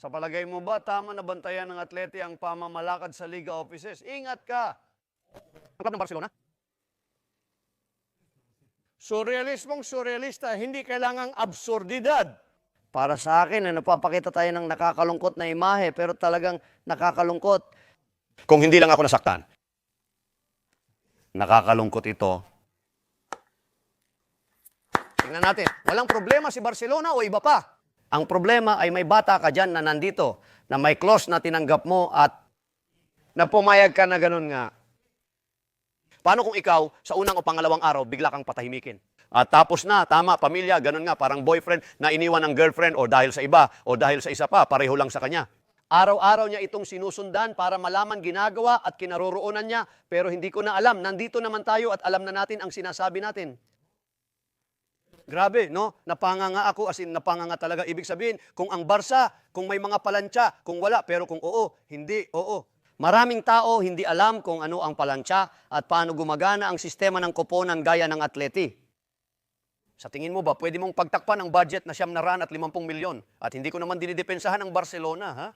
Sa palagay mo ba, tama na bantayan ng atlete ang pamamalakad sa Liga offices? Ingat ka! Ang club ng Barcelona? Surrealismong surrealista, hindi kailangang absurdidad. Para sa akin, eh, napapakita tayo ng nakakalungkot na imahe, pero talagang nakakalungkot. Kung hindi lang ako nasaktan, nakakalungkot ito. Tingnan natin, walang problema si Barcelona o iba pa. Ang problema ay may bata ka dyan na nandito, na may clause na tinanggap mo at na pumayag ka na ganun nga. Paano kung ikaw, sa unang o pangalawang araw, bigla kang patahimikin? At tapos na, tama, pamilya, ganun nga, parang boyfriend na iniwan ng girlfriend o dahil sa iba o dahil sa isa pa, pareho lang sa kanya. Araw-araw niya itong sinusundan para malaman ginagawa at kinaroroonan niya, pero hindi ko na alam. Nandito naman tayo at alam na natin ang sinasabi natin. Grabe, no? Napanganga ako, as in napanganga talaga. Ibig sabihin, kung ang Barsa, kung may mga palantya, kung wala, pero kung oo, hindi, oo. Maraming tao hindi alam kung ano ang palantya at paano gumagana ang sistema ng koponan gaya ng atleti. Sa tingin mo ba, pwede mong pagtakpan ang budget na siyam na ran at 50 milyon? At hindi ko naman dinidepensahan ang Barcelona, ha?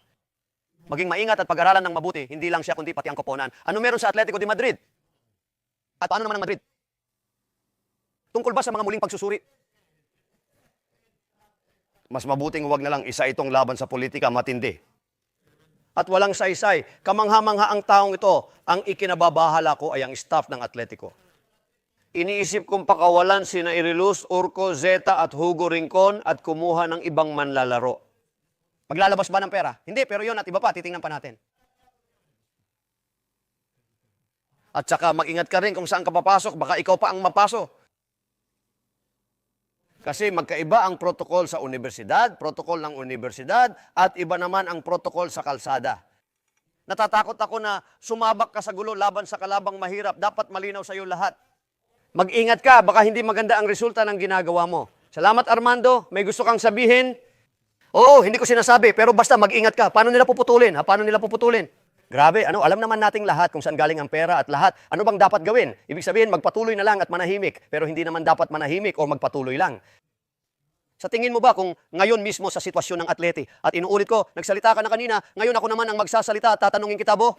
Maging maingat at pag-aralan ng mabuti, hindi lang siya kundi pati ang koponan. Ano meron sa Atletico de Madrid? At paano naman ang Madrid? Tungkol ba sa mga muling pagsusuri? Mas mabuting huwag na lang isa itong laban sa politika matindi. At walang saysay, kamangha-mangha ang taong ito, ang ikinababahala ko ay ang staff ng Atletico. Iniisip kong pakawalan sina Irilus, Urco, Zeta at Hugo Rincon at kumuha ng ibang manlalaro. Maglalabas ba ng pera? Hindi, pero yun at iba pa, titingnan pa natin. At saka mag-ingat ka rin kung saan ka papasok, baka ikaw pa ang mapaso. Kasi magkaiba ang protocol sa universidad, protocol ng universidad, at iba naman ang protocol sa kalsada. Natatakot ako na sumabak ka sa gulo laban sa kalabang mahirap. Dapat malinaw sa iyo lahat. Mag-ingat ka, baka hindi maganda ang resulta ng ginagawa mo. Salamat Armando, may gusto kang sabihin? Oo, hindi ko sinasabi, pero basta mag-ingat ka. Paano nila puputulin? Ha? Paano nila puputulin? Grabe, ano, alam naman nating lahat kung saan galing ang pera at lahat. Ano bang dapat gawin? Ibig sabihin, magpatuloy na lang at manahimik. Pero hindi naman dapat manahimik o magpatuloy lang. Sa tingin mo ba kung ngayon mismo sa sitwasyon ng atlete, at inuulit ko, nagsalita ka na kanina, ngayon ako naman ang magsasalita at tatanungin kita, Bo?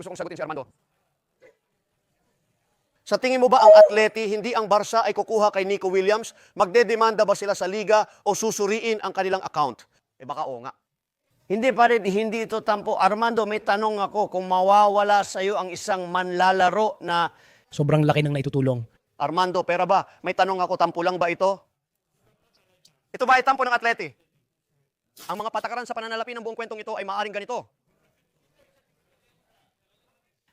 Gusto kong sagutin si Armando. Sa tingin mo ba ang atlete, hindi ang Barca ay kukuha kay Nico Williams? Magdedemanda ba sila sa liga o susuriin ang kanilang account? Eh baka oo nga. Hindi pa rin, hindi ito tampo. Armando, may tanong ako, kung mawawala sa iyo ang isang manlalaro na, Sobrang laki ng naitutulong. Armando, pera ba? May tanong ako, tampo lang ba ito? Ito ba ay tampo ng atlete? Ang mga patakaran sa pananalapi ng buong kwentong ito ay maaaring ganito.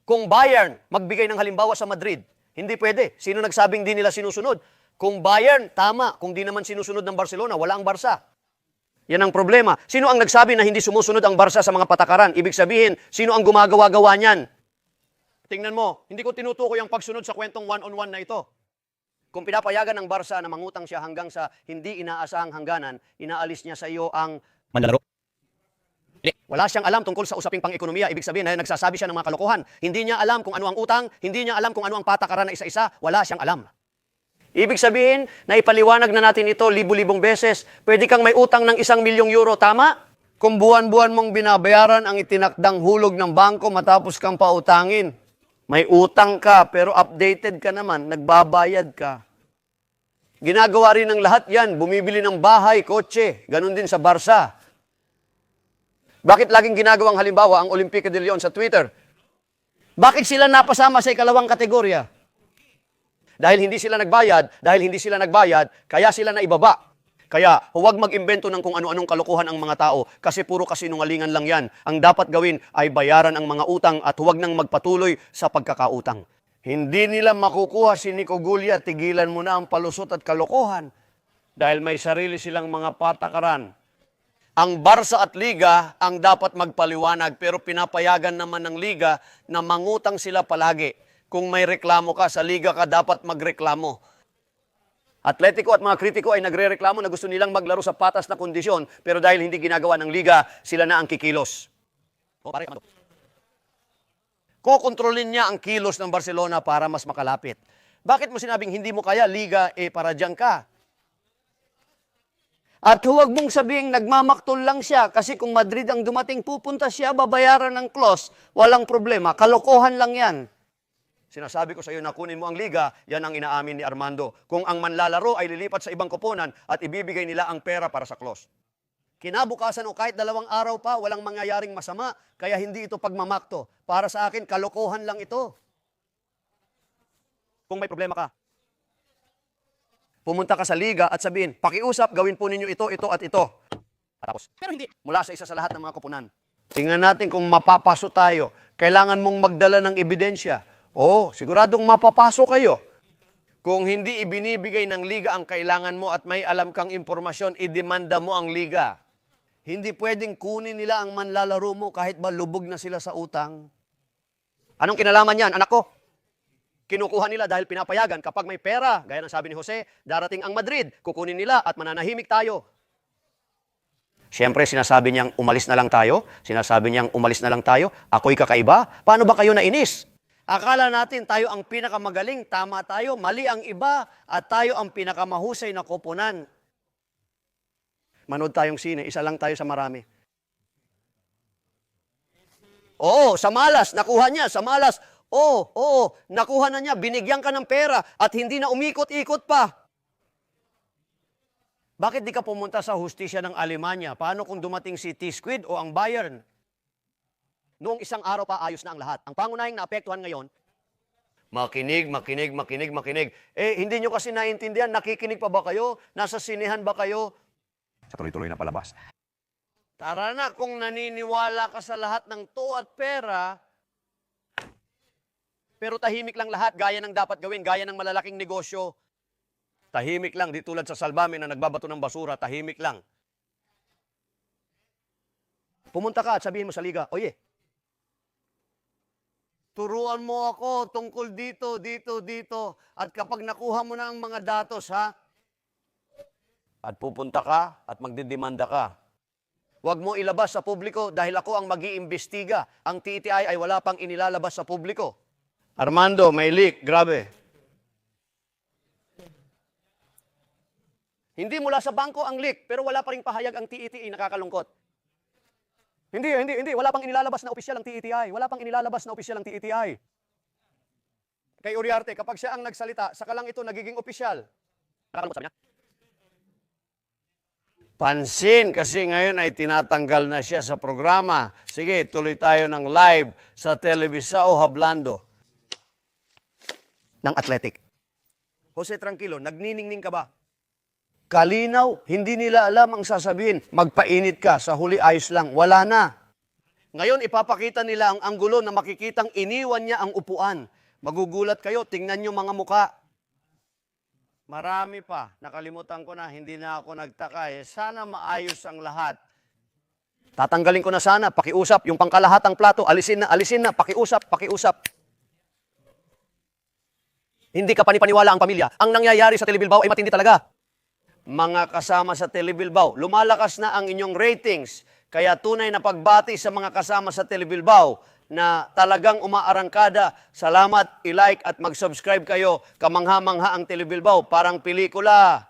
Kung Bayern magbigay ng halimbawa sa Madrid, hindi pwede. Sino nagsabing di nila sinusunod? Kung Bayern, tama. Kung di naman sinusunod ng Barcelona, wala ang Barca. Yan ang problema. Sino ang nagsabi na hindi sumusunod ang Barca sa mga patakaran? Ibig sabihin, sino ang gumagawa-gawa niyan? Tingnan mo, hindi ko tinutukoy ang pagsunod sa kwentong one-on-one na ito. Kung pinapayagan ng Barca na mangutang siya hanggang sa hindi inaasahang hangganan, inaalis niya sa iyo ang Manlalaro. wala siyang alam tungkol sa usaping pang-ekonomiya. Ibig sabihin na nagsasabi siya ng mga kalokohan. Hindi niya alam kung ano ang utang, hindi niya alam kung ano ang patakaran na isa-isa, wala siyang alam. Ibig sabihin, na ipaliwanag na natin ito libu-libong beses, pwede kang may utang ng isang milyong euro, tama? Kung buwan-buwan mong binabayaran ang itinakdang hulog ng bangko matapos kang pautangin. May utang ka, pero updated ka naman, nagbabayad ka. Ginagawa rin ng lahat yan, bumibili ng bahay, kotse, ganun din sa Barsa. Bakit laging ginagawang halimbawa ang Olympique de Lyon sa Twitter? Bakit sila napasama sa ikalawang kategorya? Dahil hindi sila nagbayad, dahil hindi sila nagbayad, kaya sila na ibaba. Kaya huwag mag-imbento ng kung ano-anong kalokohan ang mga tao kasi puro kasinungalingan lang yan. Ang dapat gawin ay bayaran ang mga utang at huwag nang magpatuloy sa pagkakautang. Hindi nila makukuha si Nico Gulia, tigilan mo na ang palusot at kalokohan dahil may sarili silang mga patakaran. Ang Barsa at Liga ang dapat magpaliwanag pero pinapayagan naman ng Liga na mangutang sila palagi. Kung may reklamo ka sa Liga ka dapat magreklamo. Atletico at mga kritiko ay nagrereklamo na gusto nilang maglaro sa patas na kondisyon pero dahil hindi ginagawa ng Liga, sila na ang kikilos. O, pare? Kokontrolin niya ang kilos ng Barcelona para mas makalapit. Bakit mo sinabing hindi mo kaya Liga, eh para dyan ka? At huwag mong sabihing nagmamaktol lang siya kasi kung Madrid ang dumating, pupunta siya, babayaran ng clause, walang problema. Kalokohan lang yan. Sinasabi ko sa iyo na kunin mo ang liga, yan ang inaamin ni Armando. Kung ang manlalaro ay lilipat sa ibang koponan at ibibigay nila ang pera para sa clause. Kinabukasan o kahit dalawang araw pa, walang mangyayaring masama, kaya hindi ito pagmamakto. Para sa akin, kalokohan lang ito. Kung may problema ka, pumunta ka sa liga at sabihin, pakiusap, gawin po ninyo ito, ito at ito. At Tapos, pero hindi, mula sa isa sa lahat ng mga koponan. Tingnan natin kung mapapaso tayo. Kailangan mong magdala ng ebidensya. Oo, siguradong mapapaso kayo. Kung hindi ibinibigay ng liga ang kailangan mo at may alam kang impormasyon, idemanda mo ang liga. Hindi pwedeng kunin nila ang manlalaro mo kahit ba lubog na sila sa utang. Anong kinalaman yan, anak ko? Kinukuha nila dahil pinapayagan kapag may pera, gaya ng sabi ni Jose, darating ang Madrid, kukunin nila at mananahimik tayo. Siyempre, sinasabi niyang umalis na lang tayo. Sinasabi niyang umalis na lang tayo. Ako'y kakaiba. Paano ba kayo nainis? Akala natin tayo ang pinakamagaling, tama tayo, mali ang iba, at tayo ang pinakamahusay na koponan. Manood tayong sine, isa lang tayo sa marami. Oo, sa malas, nakuha niya, sa malas. Oo, oo, nakuha na niya, binigyan ka ng pera at hindi na umikot-ikot pa. Bakit di ka pumunta sa hustisya ng Alemanya? Paano kung dumating si T-Squid o ang Bayern? Noong isang araw pa, ayos na ang lahat. Ang pangunahing naapektuhan ngayon, makinig, makinig, makinig, makinig. Eh, hindi nyo kasi naintindihan, nakikinig pa ba kayo? Nasa sinehan ba kayo? sa tuloy-tuloy na palabas. Tara na, kung naniniwala ka sa lahat ng to at pera, pero tahimik lang lahat, gaya ng dapat gawin, gaya ng malalaking negosyo. Tahimik lang, di tulad sa salbame na nagbabato ng basura, tahimik lang. Pumunta ka at sabihin mo sa liga, oye, turuan mo ako tungkol dito, dito, dito. At kapag nakuha mo na ang mga datos, ha? At pupunta ka at magdidemanda ka. Huwag mo ilabas sa publiko dahil ako ang mag-iimbestiga. Ang TTI ay wala pang inilalabas sa publiko. Armando, may leak. Grabe. Hindi mula sa bangko ang leak, pero wala pa rin pahayag ang TETI. Nakakalungkot. Hindi, hindi, hindi. Wala pang inilalabas na opisyal ang TETI. Wala pang inilalabas na opisyal ang TETI. Kay Uriarte, kapag siya ang nagsalita, saka lang ito nagiging opisyal. Nakakalungkot sabi niya. Pansin kasi ngayon ay tinatanggal na siya sa programa. Sige, tuloy tayo ng live sa Televisa o Hablando ng Athletic. Jose Tranquilo, nagniningning ka ba? Kalinaw, hindi nila alam ang sasabihin. Magpainit ka, sa huli ayos lang. Wala na. Ngayon, ipapakita nila ang anggulo na makikitang iniwan niya ang upuan. Magugulat kayo, tingnan nyo mga muka. Marami pa. Nakalimutan ko na, hindi na ako nagtaka. Eh. Sana maayos ang lahat. Tatanggalin ko na sana, pakiusap. Yung pangkalahatang plato, alisin na, alisin na, pakiusap, pakiusap. Hindi ka panipaniwala ang pamilya. Ang nangyayari sa Telebilbao ay matindi talaga. Mga kasama sa Telebilbao, lumalakas na ang inyong ratings. Kaya tunay na pagbati sa mga kasama sa Telebilbao na talagang umaarangkada. Salamat, i-like at mag-subscribe kayo. Kamangha-mangha ang Telebilbao. Parang pelikula.